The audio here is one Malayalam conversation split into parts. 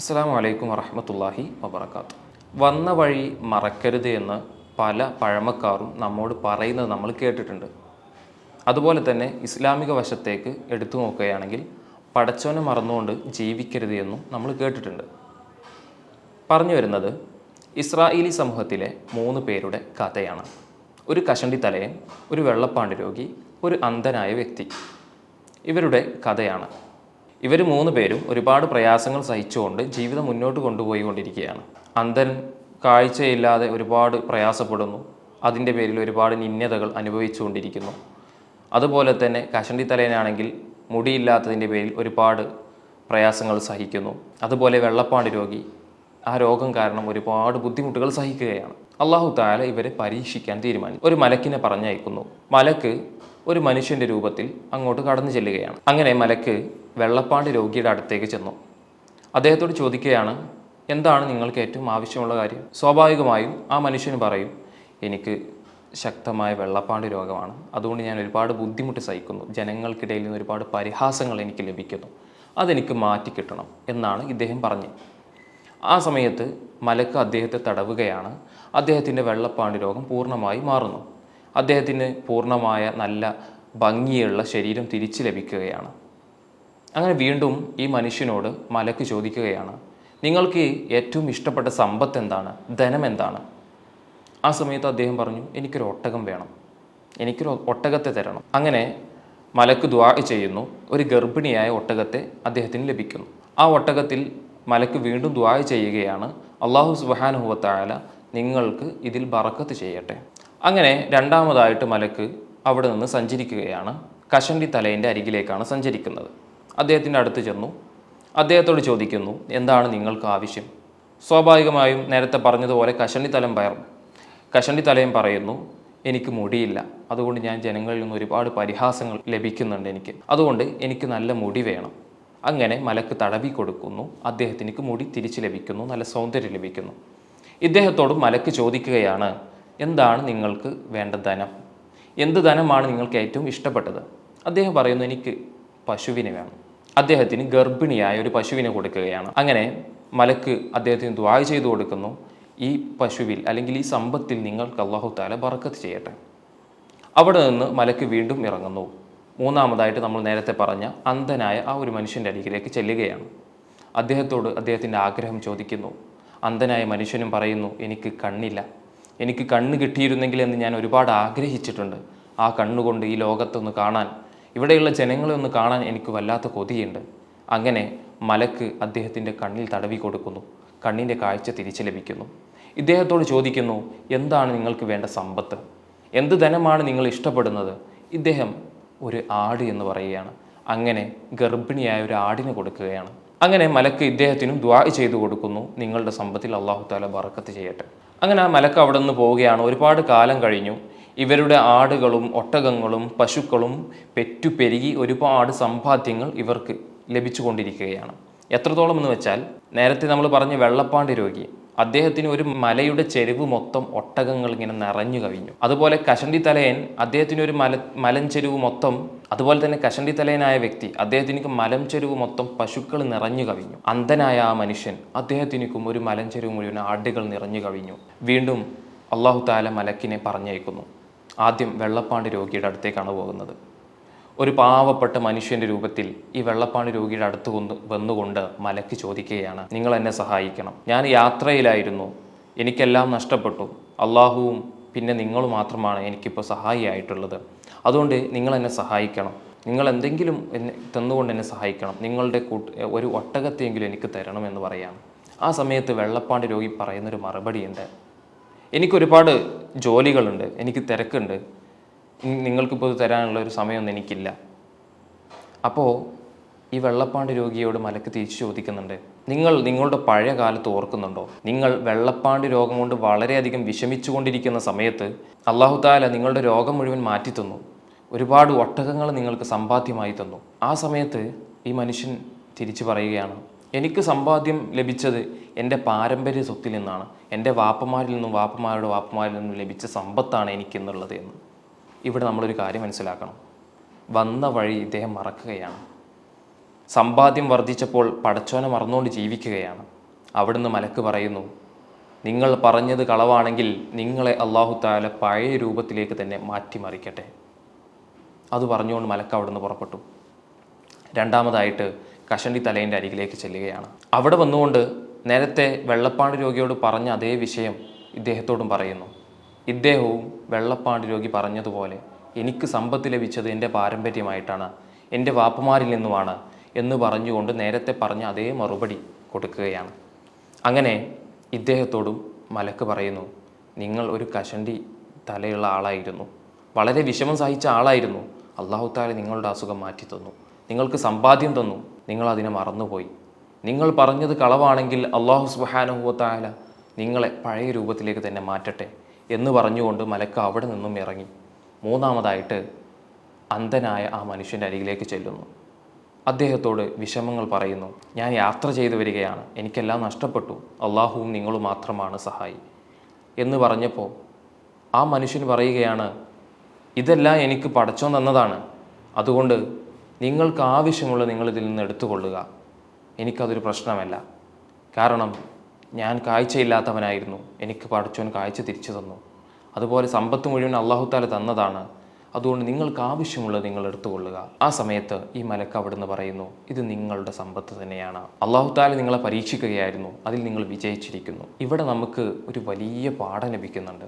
അസ്സാം വലൈക്കും വറഹമത്തല്ലാഹി വബർക്കാത്തു വന്ന വഴി മറക്കരുത് എന്ന് പല പഴമക്കാരും നമ്മോട് പറയുന്നത് നമ്മൾ കേട്ടിട്ടുണ്ട്. അതുപോലെ തന്നെ ഇസ്ലാമിക വശത്തേക്ക് എടുത്തു നോക്കുകയാണെങ്കിൽ പടച്ചോനെ മറന്നുകൊണ്ട് ജീവിക്കരുത് എന്നും നമ്മൾ കേട്ടിട്ടുണ്ട്. പറഞ്ഞു വരുന്നത് ഇസ്രായേലി സമൂഹത്തിലെ മൂന്ന് പേരുടെ കഥയാണ്. ഒരു കഷണ്ടി തലയൻ ഒരു വെള്ളപ്പാണ്ട് രോഗി ഒരു അന്ധനായ വ്യക്തി. ഇവരുടെ കഥയാണ്. ഇവർ മൂന്ന് പേരും ഒരുപാട് പ്രയാസങ്ങൾ സഹിച്ചുകൊണ്ട് ജീവിതം മുന്നോട്ട് കൊണ്ടുപോയി കൊണ്ടിരിക്കുകയാണ് അന്ധൻ കാഴ്ചയില്ലാതെ ഒരുപാട് പ്രയാസപ്പെടുന്നു. അതിന്റെ പേരിൽ ഒരുപാട് നിന്യതകൾ അനുഭവിച്ചുകൊണ്ടിരിക്കുന്നു. അതുപോലെ തന്നെ കഷണ്ടി തലേനാണെങ്കിൽ മുടിയില്ലാത്തതിന്റെ പേരിൽ ഒരുപാട് പ്രയാസങ്ങൾ സഹിക്കുന്നു. അതുപോലെ വെള്ളപ്പാട് രോഗി. ആ രോഗം കാരണം ഒരുപാട് ബുദ്ധിമുട്ടുകൾ സഹിക്കുകയാണ്. അള്ളാഹു താല ഇവരെ പരീക്ഷിക്കാൻ തീരുമാനിച്ചു. ഒരു മലക്കിനെ പറഞ്ഞയക്കുന്നു. മലക്ക് ഒരു മനുഷ്യന്റെ രൂപത്തിൽ അങ്ങോട്ട് കടന്നു ചെല്ലുകയാണ്. അങ്ങനെ മലക്ക് വെള്ളപ്പാണ്ട് രോഗിയുടെ അടുത്തേക്ക് ചെന്നു. അദ്ദേഹത്തോട് ചോദിക്കുകയാണ് എന്താണ് നിങ്ങൾക്ക് ഏറ്റവും ആവശ്യമുള്ള കാര്യം? സ്വാഭാവികമായും ആ മനുഷ്യന് പറയും എനിക്ക് ശക്തമായ വെള്ളപ്പാണ്ട് രോഗമാണ്. അതുകൊണ്ട് ഞാൻ ഒരുപാട് ബുദ്ധിമുട്ട് സഹിക്കുന്നു. ജനങ്ങൾക്കിടയിൽ നിന്ന് ഒരുപാട് പരിഹാസങ്ങൾ എനിക്ക് ലഭിക്കുന്നു. അതെനിക്ക് മാറ്റി കിട്ടണം എന്നാണ് ഇദ്ദേഹം പറഞ്ഞത്. ആ സമയത്ത് മലക്ക് അദ്ദേഹത്തെ തടവുകയാണ്. അദ്ദേഹത്തിന്റെ വെള്ളപ്പാണ്ട് രോഗം പൂർണമായി മാറുന്നു. അദ്ദേഹത്തിന് പൂർണമായ നല്ല ഭംഗിയുള്ള ശരീരം തിരിച്ചു ലഭിക്കുകയാണ്. അങ്ങനെ വീണ്ടും ഈ മനുഷ്യനോട് മലക്ക് ചോദിക്കുകയാണ് നിങ്ങൾക്ക് ഏറ്റവും ഇഷ്ടപ്പെട്ട സമ്പത്ത് എന്താണ്? ധനം എന്താണ്? ആ സമയത്ത് അദ്ദേഹം പറഞ്ഞു എനിക്കൊരു ഒട്ടകം വേണം. എനിക്കൊരു ഒട്ടകത്തെ തരണം. അങ്ങനെ മലക്ക് ദ്വാ ചെയ്യുന്നു. ഒരു ഗർഭിണിയായ ഒട്ടകത്തെ അദ്ദേഹത്തിന് ലഭിക്കുന്നു. ആ ഒട്ടകത്തിൽ മലക്ക് വീണ്ടും ദ്വാ ചെയ്യുകയാണ്. അള്ളാഹു സുബാനുഹുവത്തായാല നിങ്ങൾക്ക് ഇതിൽ ബറക്കത്ത് ചെയ്യട്ടെ. അങ്ങനെ രണ്ടാമതായിട്ട് മലക്ക് അവിടെ നിന്ന് സഞ്ചരിക്കുകയാണ്. കഷണ്ടി തലേന്റെ അരികിലേക്കാണ് സഞ്ചരിക്കുന്നത്. അദ്ദേഹത്തിന്റെ അടുത്ത് ചെന്നു. അദ്ദേഹത്തോട് ചോദിക്കുന്നു എന്താണ് നിങ്ങൾക്ക് ആവശ്യം? സ്വാഭാവികമായും നേരത്തെ പറഞ്ഞതുപോലെ കഷണ്ടി തലം പയർ തലയും പറയുന്നു എനിക്ക് മുടിയില്ല. അതുകൊണ്ട് ഞാൻ ജനങ്ങളിൽ നിന്ന് ഒരുപാട് പരിഹാസങ്ങൾ ലഭിക്കുന്നുണ്ട് എനിക്ക്. അതുകൊണ്ട് എനിക്ക് നല്ല മുടി വേണം. അങ്ങനെ മലക്ക് തടവി കൊടുക്കുന്നു. അദ്ദേഹത്തിന് മുടി തിരിച്ചു ലഭിക്കുന്നു നല്ല സൗന്ദര്യം ലഭിക്കുന്നു. ഇദ്ദേഹത്തോട് മലക്ക് ചോദിക്കുകയാണ് എന്താണ് നിങ്ങൾക്ക് വേണ്ട ധനം? എന്ത് ധനമാണ് നിങ്ങൾക്ക് ഏറ്റവും ഇഷ്ടപ്പെട്ടത്? അദ്ദേഹം പറയുന്നു എനിക്ക് പശുവിനെ വേണം. അദ്ദേഹത്തിന് ഗർഭിണിയായ ഒരു പശുവിനെ കൊടുക്കുകയാണ്. അങ്ങനെ മലക്ക് അദ്ദേഹത്തിന് ദ്വാ ചെയ്തു കൊടുക്കുന്നു. ഈ പശുവിൽ അല്ലെങ്കിൽ ഈ സമ്പത്തിൽ നിങ്ങൾക്ക് അള്ളാഹു താല ബറക്കത്ത് ചെയ്യട്ടെ. അവിടെ നിന്ന് മലക്ക് വീണ്ടും ഇറങ്ങുന്നു. മൂന്നാമതായിട്ട് നമ്മൾ നേരത്തെ പറഞ്ഞ അന്ധനായ ആ ഒരു മനുഷ്യന്റെ അരികിലേക്ക് ചെല്ലുകയാണ്. അദ്ദേഹത്തോട് അദ്ദേഹത്തിന്റെ ആഗ്രഹം ചോദിക്കുന്നു. അന്ധനായ മനുഷ്യനും പറയുന്നു എനിക്ക് കണ്ണില്ല. എനിക്ക് കണ്ണ് കിട്ടിയിരുന്നെങ്കിൽ എന്ന് ഞാൻ ഒരുപാട് ആഗ്രഹിച്ചിട്ടുണ്ട്. ആ കണ്ണുകൊണ്ട് ഈ ലോകത്തൊന്ന് കാണാൻ ഇവിടെയുള്ള ജനങ്ങളെ ഒന്ന് കാണാൻ എനിക്ക് വല്ലാത്ത കൊതിയുണ്ട്. അങ്ങനെ മലക്ക് അദ്ദേഹത്തിന്റെ കണ്ണിൽ തടവി കൊടുക്കുന്നു. കണ്ണിന്റെ കാഴ്ച തിരിച്ചു ലഭിക്കുന്നു. ഇദ്ദേഹത്തോട് ചോദിക്കുന്നു എന്താണ് നിങ്ങൾക്ക് വേണ്ട സമ്പത്ത്? എന്ത് ധനമാണ് നിങ്ങൾ ഇഷ്ടപ്പെടുന്നത്? ഇദ്ദേഹം ഒരു ആട് എന്ന് പറയുകയാണ്. അങ്ങനെ ഗർഭിണിയായ ഒരു ആടിന് കൊടുക്കുകയാണ്. അങ്ങനെ മലക്ക് ഇദ്ദേഹത്തിനും ദ്വാ ചെയ്തു കൊടുക്കുന്നു. നിങ്ങളുടെ സമ്പത്തിൽ അള്ളാഹു താല ബറക്കത്ത് ചെയ്യട്ടെ. അങ്ങനെ ആ മലക്ക് അവിടെ നിന്ന് പോവുകയാണ്. ഒരുപാട് കാലം കഴിഞ്ഞു. ഇവരുടെ ആടുകളും ഒട്ടകങ്ങളും പശുക്കളും പെറ്റുപെരുകി ഒരുപാട് സമ്പാദ്യങ്ങൾ ഇവർക്ക് ലഭിച്ചുകൊണ്ടിരിക്കുകയാണ്. എത്രത്തോളം എന്ന് വെച്ചാൽ നേരത്തെ നമ്മൾ പറഞ്ഞ വെള്ളപ്പാണ്ടി രോഗി അദ്ദേഹത്തിന് ഒരു മലയുടെ ചെരുവ് മൊത്തം ഒട്ടകങ്ങൾ ഇങ്ങനെ നിറഞ്ഞു കവിഞ്ഞു. അതുപോലെ കഷണ്ടി തലയൻ അദ്ദേഹത്തിന് ഒരു മല മലം ചെരുവ് മൊത്തം അതുപോലെ തന്നെ കഷണ്ടി തലയനായ വ്യക്തി അദ്ദേഹത്തിന് മലം ചെരുവ് മൊത്തം പശുക്കൾ നിറഞ്ഞു കവിഞ്ഞു. അന്ധനായ ആ മനുഷ്യൻ അദ്ദേഹത്തിനും ഒരു മലം ചെരുവ് മുഴുവൻ ആടുകൾ നിറഞ്ഞു കവിഞ്ഞു. വീണ്ടും അള്ളാഹു താല മലക്കിനെ പറഞ്ഞയക്കുന്നു. ആദ്യം വെള്ളപ്പാണ്ട് രോഗിയുടെ അടുത്തേക്കാണ് പോകുന്നത്. ഒരു പാവപ്പെട്ട മനുഷ്യന്റെ രൂപത്തിൽ ഈ വെള്ളപ്പാണി രോഗിയുടെ അടുത്ത് കൊണ്ട് വന്നുകൊണ്ട് മലക്ക് ചോദിക്കുകയാണ് നിങ്ങൾ എന്നെ സഹായിക്കണം. ഞാൻ യാത്രയിലായിരുന്നു. എനിക്കെല്ലാം നഷ്ടപ്പെട്ടു. അള്ളാഹുവും പിന്നെ നിങ്ങൾ മാത്രമാണ് എനിക്കിപ്പോൾ സഹായിയായിട്ടുള്ളത്. അതുകൊണ്ട് നിങ്ങൾ എന്നെ സഹായിക്കണം. നിങ്ങൾ എന്തെങ്കിലും എന്നെ തന്നുകൊണ്ട് എന്നെ സഹായിക്കണം. നിങ്ങളുടെ കൂട്ട് ഒരു ഒട്ടകത്തെങ്കിലും എനിക്ക് തരണം എന്ന് പറയാം ആ സമയത്ത് വെള്ളപ്പാണ്ട് രോഗി പറയുന്നൊരു മറുപടിയുണ്ട്. എനിക്കൊരുപാട് ജോലികളുണ്ട്. എനിക്ക് തിരക്കുണ്ട്. നിങ്ങൾക്കിപ്പോൾ തരാനുള്ള ഒരു സമയമൊന്നും എനിക്കില്ല. അപ്പോൾ ഈ വെള്ളപ്പാണ്ട് രോഗിയോട് മലക്ക് തിരിച്ചു ചോദിക്കുന്നുണ്ട്. നിങ്ങൾ നിങ്ങളുടെ പഴയ കാലത്ത് ഓർക്കുന്നുണ്ടോ? നിങ്ങൾ വെള്ളപ്പാണ്ട് രോഗം കൊണ്ട് വളരെയധികം വിഷമിച്ചുകൊണ്ടിരിക്കുന്ന സമയത്ത് അള്ളാഹു താല നിങ്ങളുടെ രോഗം മുഴുവൻ മാറ്റി തന്നു. ഒരുപാട് ഒട്ടകങ്ങൾ നിങ്ങൾക്ക് സമ്പാദ്യമായി തന്നു. ആ സമയത്ത് ഈ മനുഷ്യൻ തിരിച്ചു പറയുകയാണ് എനിക്ക് സമ്പാദ്യം ലഭിച്ചത് എന്റെ പാരമ്പര്യ സ്വത്തിൽ നിന്നാണ്. എന്റെ വാപ്പമാരിൽ നിന്നും വാപ്പമാരുടെ വാപ്പമാരിൽ നിന്നും ലഭിച്ച സമ്പത്താണ് എനിക്കെന്നുള്ളത് എന്ന്. ഇവിടെ നമ്മളൊരു കാര്യം മനസ്സിലാക്കണം. വന്ന വഴി ഇദ്ദേഹം മറക്കുകയാണ്. സമ്പാദ്യം വർദ്ധിച്ചപ്പോൾ പടച്ചോനെ മറന്നുകൊണ്ട് ജീവിക്കുകയാണ്. അവിടുന്ന് മലക്ക് പറയുന്നു നിങ്ങൾ പറഞ്ഞത് കളവാണെങ്കിൽ നിങ്ങളെ അള്ളാഹു താല പഴയ രൂപത്തിലേക്ക് തന്നെ മാറ്റിമറിക്കട്ടെ. അത് പറഞ്ഞുകൊണ്ട് മലക്ക് അവിടുന്ന് പുറപ്പെട്ടു. രണ്ടാമതായിട്ട് കഷണ്ടി തലേന്റെ അരികിലേക്ക് ചെല്ലുകയാണ്. അവിടെ വന്നുകൊണ്ട് നേരത്തെ വെള്ളപ്പാണ്ട് രോഗിയോട് പറഞ്ഞ അതേ വിഷയം ഇദ്ദേഹത്തോടും പറയുന്നു. ഇദ്ദേഹവും വെള്ളപ്പാണ്ട് രോഗി പറഞ്ഞതുപോലെ എനിക്ക് സമ്പത്ത് ലഭിച്ചത് എന്റെ പാരമ്പര്യമായിട്ടാണ് എന്റെ വാപ്പമാരിൽ നിന്നുമാണ് എന്ന് പറഞ്ഞുകൊണ്ട് നേരത്തെ പറഞ്ഞ അതേ മറുപടി കൊടുക്കുകയാണ്. അങ്ങനെ ഇദ്ദേഹത്തോടും മലക്ക് പറയുന്നു നിങ്ങൾ ഒരു കഷണ്ടി തലയുള്ള ആളായിരുന്നു വളരെ വിഷമം സഹിച്ച ആളായിരുന്നു. അള്ളാഹു താല നിങ്ങളുടെ അസുഖം മാറ്റി തന്നു നിങ്ങൾക്ക് സമ്പാദ്യം തന്നു നിങ്ങൾ അതിനെ മറന്നുപോയി. നിങ്ങൾ പറഞ്ഞത് കളവാണെങ്കിൽ അള്ളാഹു സുബാനുഹുവത്തായ നിങ്ങളെ പഴയ രൂപത്തിലേക്ക് തന്നെ മാറ്റട്ടെ. എന്ന് പറഞ്ഞുകൊണ്ട് മലക്ക അവിടെ നിന്നും ഇറങ്ങി. മൂന്നാമതായിട്ട് അന്ധനായ ആ മനുഷ്യന്റെ അരികിലേക്ക് ചെല്ലുന്നു. അദ്ദേഹത്തോട് വിഷമങ്ങൾ പറയുന്നു ഞാൻ യാത്ര ചെയ്തു വരികയാണ്. എനിക്കെല്ലാം നഷ്ടപ്പെട്ടു. അള്ളാഹുവും നിങ്ങളും മാത്രമാണ് സഹായി. എന്ന് പറഞ്ഞപ്പോൾ ആ മനുഷ്യൻ പറയുകയാണ് ഇതെല്ലാം എനിക്ക് പടച്ചോൻ തന്നതാണ്. അതുകൊണ്ട് നിങ്ങൾക്ക് ആവശ്യമുള്ള നിങ്ങളിതിൽ നിന്ന് എടുത്തുകൊള്ളുക. എനിക്കതൊരു പ്രശ്നമല്ല. കാരണം ഞാൻ കാഴ്ചയില്ലാത്തവനായിരുന്നു. എനിക്ക് പഠിച്ചവൻ കാഴ്ച തിരിച്ചു തന്നു. അതുപോലെ സമ്പത്ത് മുഴുവൻ അള്ളാഹുത്താല തന്നതാണ്. അതുകൊണ്ട് നിങ്ങൾക്ക് ആവശ്യമുള്ളത് നിങ്ങൾ എടുത്തുകൊള്ളുക. ആ സമയത്ത് ഈ മലക്ക് അവിടുന്ന് പറയുന്നു ഇത് നിങ്ങളുടെ സമ്പത്ത് തന്നെയാണ്. അള്ളാഹുത്താല നിങ്ങളെ പരീക്ഷിക്കുകയായിരുന്നു. അതിൽ നിങ്ങൾ വിജയിച്ചിരിക്കുന്നു. ഇവിടെ നമുക്ക് ഒരു വലിയ പാഠം ലഭിക്കുന്നുണ്ട്.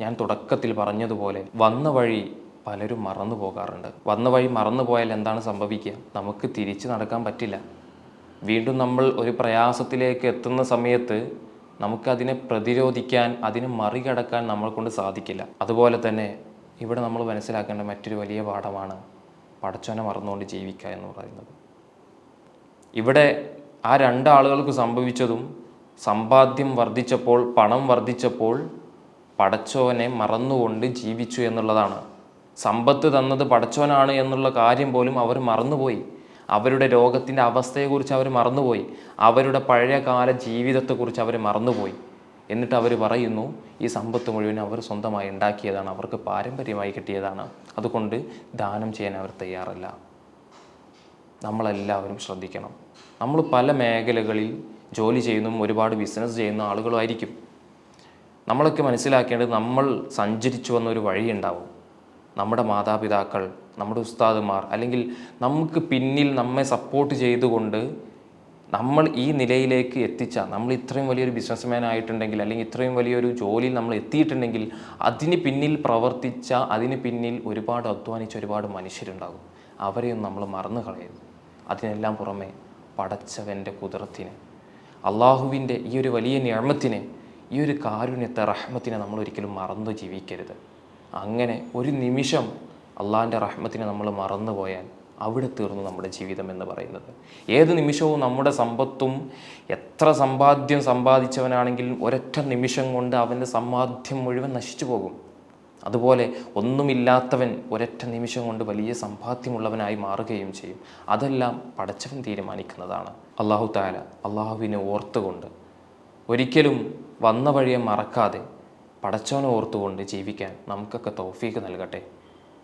ഞാൻ തുടക്കത്തിൽ പറഞ്ഞതുപോലെ വന്ന വഴി പലരും മറന്നു പോകാറുണ്ട്. വന്ന വഴി മറന്നു പോയാൽ എന്താണ് സംഭവിക്കുക? നമുക്ക് തിരിച്ചു നടക്കാൻ പറ്റില്ല. വീണ്ടും നമ്മൾ ഒരു പ്രയാസത്തിലേക്ക് എത്തുന്ന സമയത്ത് നമുക്കതിനെ പ്രതിരോധിക്കാൻ അതിനെ മറികടക്കാൻ നമ്മളെ കൊണ്ട് സാധിക്കില്ല. അതുപോലെ തന്നെ ഇവിടെ നമ്മൾ മനസ്സിലാക്കേണ്ട മറ്റൊരു വലിയ പാഠമാണ് പടച്ചോനെ മറന്നുകൊണ്ട് ജീവിക്കുക എന്ന് പറയുന്നത്. ഇവിടെ ആ രണ്ടാളുകൾക്ക് സംഭവിച്ചതും സമ്പാദ്യം വർദ്ധിച്ചപ്പോൾ പണം വർദ്ധിച്ചപ്പോൾ പടച്ചോനെ മറന്നുകൊണ്ട് ജീവിച്ചു എന്നുള്ളതാണ്. സമ്പത്ത് തന്നത് പടച്ചോനാണ് എന്നുള്ള കാര്യം പോലും അവർ മറന്നുപോയി. അവരുടെ രോഗത്തിന്റെ അവസ്ഥയെക്കുറിച്ച് അവർ മറന്നുപോയി. അവരുടെ പഴയകാല ജീവിതത്തെക്കുറിച്ച് അവർ മറന്നുപോയി. എന്നിട്ട് അവർ പറയുന്നു ഈ സമ്പത്ത് മുഴുവൻ അവർ സ്വന്തമായി ഉണ്ടാക്കിയതാണ്. അവർക്ക് പാരമ്പര്യമായി കിട്ടിയതാണ്. അതുകൊണ്ട് ദാനം ചെയ്യാൻ അവർ തയ്യാറല്ല. നമ്മളെല്ലാവരും ശ്രദ്ധിക്കണം. നമ്മൾ പല മേഖലകളിൽ ജോലി ചെയ്യുന്നതും ഒരുപാട് ബിസിനസ് ചെയ്യുന്ന ആളുകളുമായിരിക്കും നമ്മളൊക്കെ മനസ്സിലാക്കേണ്ടത് നമ്മൾ സഞ്ചരിച്ചു വന്ന ഒരു വഴിയുണ്ടാവും. നമ്മുടെ മാതാപിതാക്കൾ നമ്മുടെ ഉസ്താദുമാർ അല്ലെങ്കിൽ നമുക്ക് പിന്നിൽ നമ്മെ സപ്പോർട്ട് ചെയ്തുകൊണ്ട് നമ്മൾ ഈ നിലയിലേക്ക് എത്തിച്ച നമ്മൾ ഇത്രയും വലിയൊരു ബിസിനസ്മാൻ ആയിട്ടുണ്ടെങ്കിൽ അല്ലെങ്കിൽ ഇത്രയും വലിയൊരു ജോലിയിൽ നമ്മൾ എത്തിയിട്ടുണ്ടെങ്കിൽ അതിന് പിന്നിൽ പ്രവർത്തിച്ച അതിന് പിന്നിൽ ഒരുപാട് അധ്വാനിച്ച ഒരുപാട് മനുഷ്യരുണ്ടാകും. അവരെയും നമ്മൾ മറന്നു കളയരുത്. അതിനെല്ലാം പുറമെ പടച്ചവന്റെ കുതിരത്തിന് അള്ളാഹുവിന്റെ ഈ ഒരു വലിയ ഞാമത്തിന് ഈ ഒരു കാരുണ്യത്തെ റഹ്മത്തിനെ നമ്മൾ ഒരിക്കലും മറന്നു ജീവിക്കരുത്. അങ്ങനെ ഒരു നിമിഷം അള്ളാഹിന്റെ റഹ്മത്തിനെ നമ്മൾ മറന്നുപോയാൽ അവിടെ തീർന്നു നമ്മുടെ ജീവിതം എന്ന് പറയുന്നത്. ഏത് നിമിഷവും നമ്മുടെ സമ്പത്തും എത്ര സമ്പാദ്യം സമ്പാദിച്ചവനാണെങ്കിലും ഒരൊറ്റ നിമിഷം കൊണ്ട് അവന്റെ സമ്പാദ്യം മുഴുവൻ നശിച്ചു പോകും. അതുപോലെ ഒന്നുമില്ലാത്തവൻ ഒരൊറ്റ നിമിഷം കൊണ്ട് വലിയ സമ്പാദ്യമുള്ളവനായി മാറുകയും ചെയ്യും. അതെല്ലാം പടച്ചവൻ തീരുമാനിക്കുന്നതാണ്. അള്ളാഹു താല അള്ളാഹുവിനെ ഓർത്തുകൊണ്ട് ഒരിക്കലും വന്ന വഴിയെ മറക്കാതെ പടച്ചവനെ ഓർത്തുകൊണ്ട് ജീവിക്കാൻ നമുക്കൊക്കെ തൗഫീക്ക് നൽകട്ടെ.